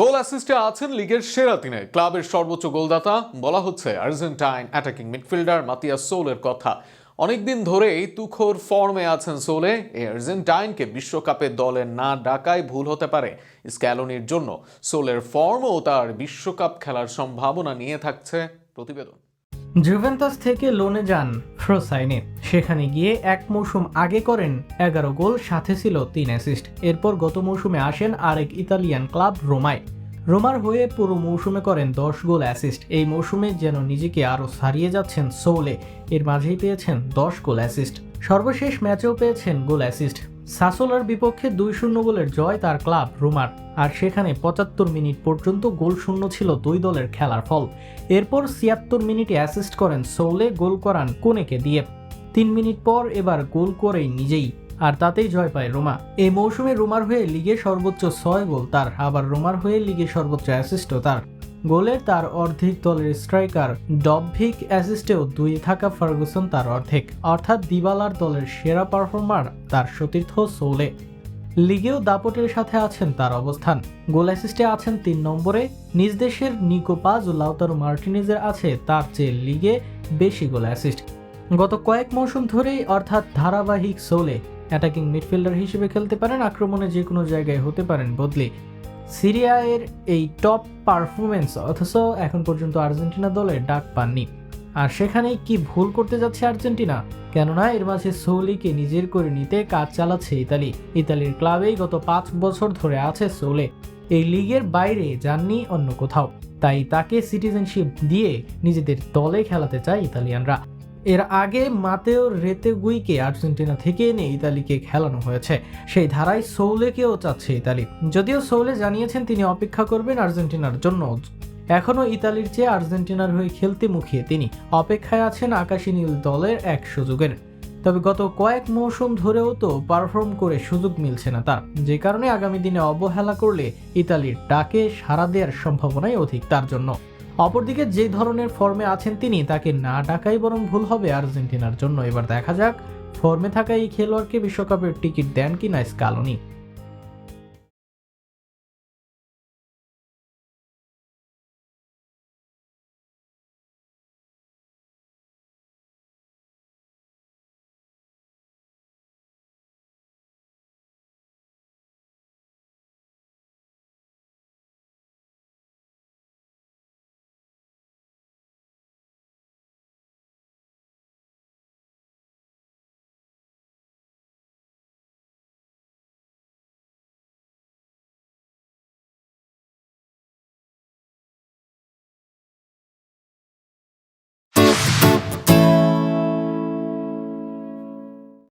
গোল অ্যাসিস্টে আছেন লিগের সেরা তিনে। ক্লাবের সর্বোচ্চ গোলদাতা বলা হচ্ছে আর্জেন্টাইন অ্যাটাকিং মিডফিল্ডার মাতিয়া সোলের কথা। অনেকদিন ধরেই তুখোর ফর্মে আছেন সোলে। এই আর্জেন্টাইনকে বিশ্বকাপে দলে না ডাকায় ভুল হতে পারে স্ক্যালোনির জন্য। সোলের ফর্ম ও তার বিশ্বকাপ খেলার সম্ভাবনা নিয়ে থাকছে প্রতিবেদন। জুভেন্টাস থেকে লোনে যান ফ্রোসাইনে। সেখানে গিয়ে এক মৌসুম আগে করেন, এগারো গোল, সাথে ছিল তিন অ্যাসিস্ট। এরপর গত মৌসুমে আসেন আরেক ইতালিয়ান ক্লাব, রোমায়। রোমার হয়ে পুরো মৌসুমে করেন দশ গোল, অ্যাসিস্ট। এই মৌসুমে যেন নিজেকে আরও সারিয়ে যাচ্ছেন সোলে, এর মাঝেই পেয়েছেন দশ গোল, অ্যাসিস্ট। সর্বশেষ ম্যাচেও পেয়েছেন গোল, অ্যাসিস্ট। সাসোলার বিপক্ষে দুই শূন্য গোলের জয় তার ক্লাব, রোমার। আর সেখানে পঁচাত্তর মিনিট পর্যন্ত গোল শূন্য ছিল দুই দলের খেলার ফল। এরপর ছিয়াত্তর মিনিটে অ্যাসিস্ট করেন সৌলে, গোল করান কোনেকে দিয়ে। তিন মিনিট পর এবার গোল করেই নিজেই, আর তাতেই জয় পায় রোমা। এই মৌসুমে রোমার হয়ে লিগে সর্বোচ্চ ছয় গোল তার, আবার রোমার হয়ে লিগে সর্বোচ্চ অ্যাসিস্টও তার। গোলে তার অর্ধেক দলের স্ট্রাইকার ডবভিক অ্যাসিস্টেও দুই থাকা ফার্গুসন তার অর্ধেক। অর্থাৎ দিবালার দলের সেরা পারফর্মার তার সতীর্থ সৌলে। লিগেও দাপটের সাথে আছেন তার অবস্থান। গোল অ্যাসিস্টে আছেন তিন নম্বরে। নিজ দেশের নিকো পাজ ও লাউতারো মার্টিনেজের আছে তার চেয়ে লিগে বেশি গোল অ্যাসিস্ট গত কয়েক মৌসুম ধরেই অর্থাৎ ধারাবাহিক সোলে অ্যাটাকিং মিডফিল্ডার হিসেবে খেলতে পারেন, আক্রমণে যে কোনো জায়গায় হতে পারেন বদলে। সিরিয়া এর এই টপ পারফরমেন্স অথচ এখন পর্যন্ত আর্জেন্টিনা দলে ডাক পাননি। আর সেখানেই কি ভুল করতে যাচ্ছে আর্জেন্টিনা? কেননা এর মাঝে সৌলিকে নিজের করে নিতে কাজ চালাচ্ছে ইতালি। ইতালির ক্লাবেই গত পাঁচ বছর ধরে আছে সৌলে এই লিগের বাইরে যাননি অন্য কোথাও। তাই তাকে সিটিজেনশিপ দিয়ে নিজেদের দলে খেলাতে চায় ইতালিয়ানরা। এর আগে মাতেও রেতেগুইকে আর্জেন্টিনা থেকে এনে ইতালিকে খেলানো হয়েছে। সেই ধারায় সৌলেকেও চাচ্ছে ইতালি। যদিও সৌলে জানিয়েছেন তিনি অপেক্ষা করবেন আর্জেন্টিনার জন্য। এখনও ইতালির চেয়ে আর্জেন্টিনার হয়ে খেলতে মুখিয়ে তিনি। অপেক্ষায় আছেন আকাশী নীল দলের এক সুযোগের। তবে গত কয়েক মৌসুম ধরেও তো পারফর্ম করে সুযোগ মিলছে না তার। যে কারণে আগামী দিনে অবহেলা করলে ইতালির ডাকে সাড়া দেওয়ার সম্ভাবনাই অধিক তার জন্য। অপরদিকে যে ধরনের ফর্মে আছেন তিনি, তাকে না ডাকাই বরং ভুল হবে আর্জেন্টিনার জন্য। এবার দেখা যাক, ফর্মে থাকা এই খেলোয়াড়কে বিশ্বকাপের টিকিট দেন কিনা স্কালোনি।